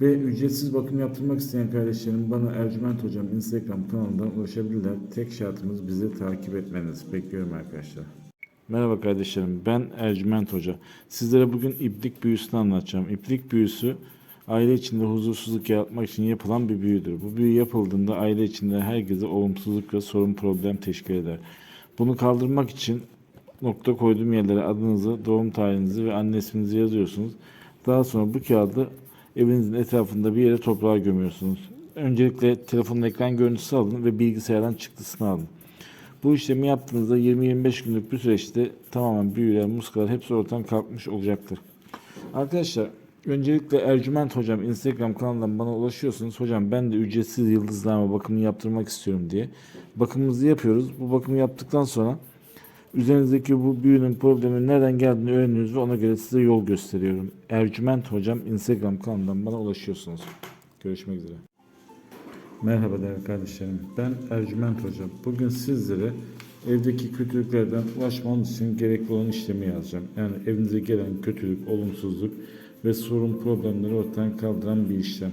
Ve ücretsiz bakım yaptırmak isteyen kardeşlerim bana Ercüment Hocam Instagram kanalından ulaşabilirler. Tek şartımız bizi takip etmeniz. Bekliyorum arkadaşlar. Merhaba kardeşlerim ben Ercüment Hoca. Sizlere bugün iplik büyüsünü anlatacağım. İplik büyüsü aile içinde huzursuzluk yaratmak için yapılan bir büyüdür. Bu büyü yapıldığında aile içinde herkese olumsuzluk ve sorun problem teşkil eder. Bunu kaldırmak için nokta koyduğum yerlere adınızı, doğum tarihinizi ve anne isminizi yazıyorsunuz. Daha sonra bu kağıdı evinizin etrafında bir yere toprağa gömüyorsunuz. Öncelikle telefonun ekran görüntüsü alın ve bilgisayardan çıktısını alın. Bu işlemi yaptığınızda 20-25 günlük bir süreçte tamamen büyüler, muskalar hepsi ortadan kalkmış olacaktır. Arkadaşlar öncelikle Ercüment Hocam Instagram kanalından bana ulaşıyorsunuz. Hocam ben de ücretsiz yıldızlama bakımını yaptırmak istiyorum diye. Bakımımızı yapıyoruz. Bu bakımı yaptıktan sonra üzerinizdeki bu büyünün problemin nereden geldiğini öğreniyoruz ve ona göre size yol gösteriyorum. Ercüment Hocam Instagram kanalından bana ulaşıyorsunuz. Görüşmek üzere. Merhaba değerli kardeşlerim. Ben Ercüment Hocam. Bugün sizlere evdeki kötülüklerden ulaşmanız için gerekli olan işlemi yazacağım. Yani evinize gelen kötülük, olumsuzluk ve sorun problemleri ortadan kaldıran bir işlem.